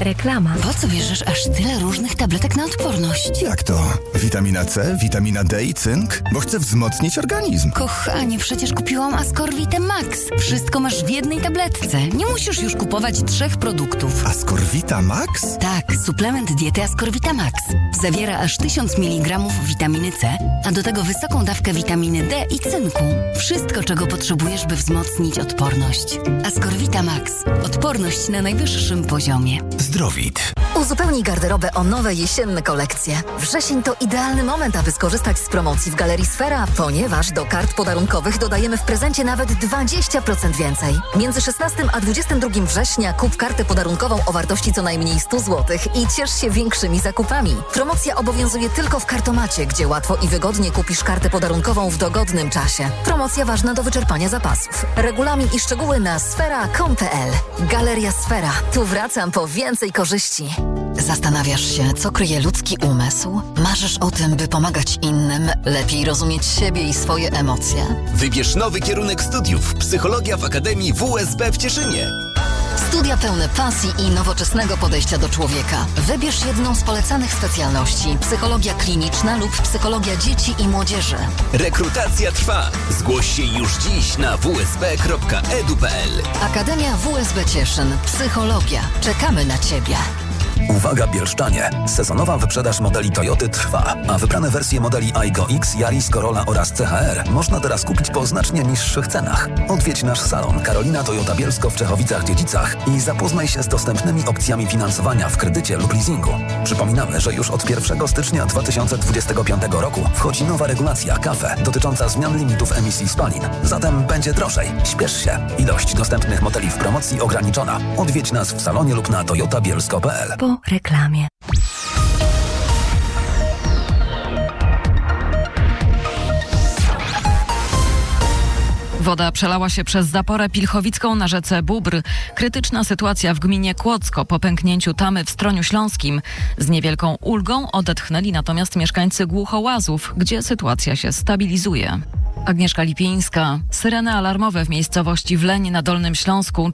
Reklama. Po co bierzesz aż tyle różnych tabletek na odporność? Jak to? Witamina C, witamina D i cynk? Bo chcę wzmocnić organizm. Kochanie, przecież kupiłam Ascorvite Max. Wszystko masz w jednej tabletce. Nie musisz już kupować trzech produktów. Ascorvita Max? Tak, suplement diety Ascorvita Max. Zawiera aż 1000 mg witaminy C, a do tego wysoką dawkę witaminy D i cynku. Wszystko, czego potrzebujesz, by wzmocnić odporność. Ascorvita Max. Odporność na najwyższym poziomie. Zdrowit. Uzupełnij garderobę o nowe jesienne kolekcje. Wrzesień to idealny moment, aby skorzystać z promocji w Galerii Sfera, ponieważ do kart podarunkowych dodajemy w prezencie nawet 20% więcej. Między 16 a 22 września kup kartę podarunkową o wartości co najmniej 100 zł i ciesz się większymi zakupami. Promocja obowiązuje tylko w kartomacie, gdzie łatwo i wygodnie kupisz kartę podarunkową w dogodnym czasie. Promocja ważna do wyczerpania zapasów. Regulamin i szczegóły na sfera.com.pl. Galeria Sfera. Tu wracam po więcej korzyści. Zastanawiasz się, co kryje ludzki umysł? Marzysz o tym, by pomagać innym, lepiej rozumieć siebie i swoje emocje? Wybierz nowy kierunek studiów. Psychologia w Akademii WSB w Cieszynie. Studia pełne pasji i nowoczesnego podejścia do człowieka. Wybierz jedną z polecanych specjalności: psychologia kliniczna lub psychologia dzieci i młodzieży. Rekrutacja trwa. Zgłoś się już dziś na wsb.edu.pl. Akademia WSB Cieszyn. Psychologia. Czekamy na Ciebie. Uwaga Bielszczanie! Sezonowa wyprzedaż modeli Toyoty trwa, a wybrane wersje modeli Aygo X, Yaris, Corolla oraz CHR można teraz kupić po znacznie niższych cenach. Odwiedź nasz salon Karolina Toyota Bielsko w Czechowicach-Dziedzicach i zapoznaj się z dostępnymi opcjami finansowania w kredycie lub leasingu. Przypominamy, że już od 1 stycznia 2025 roku wchodzi nowa regulacja KAFE dotycząca zmian limitów emisji spalin. Zatem będzie drożej. Śpiesz się. Ilość dostępnych modeli w promocji ograniczona. Odwiedź nas w salonie lub na toyotabielsko.pl. Reklamie. Woda przelała się przez zaporę pilchowicką na rzece Bóbr. Krytyczna sytuacja w gminie Kłodzko po pęknięciu tamy w Stroniu Śląskim. Z niewielką ulgą odetchnęli natomiast mieszkańcy Głuchołazów, gdzie sytuacja się stabilizuje. Agnieszka Lipińska. Syreny alarmowe w miejscowości Wleń na Dolnym Śląsku.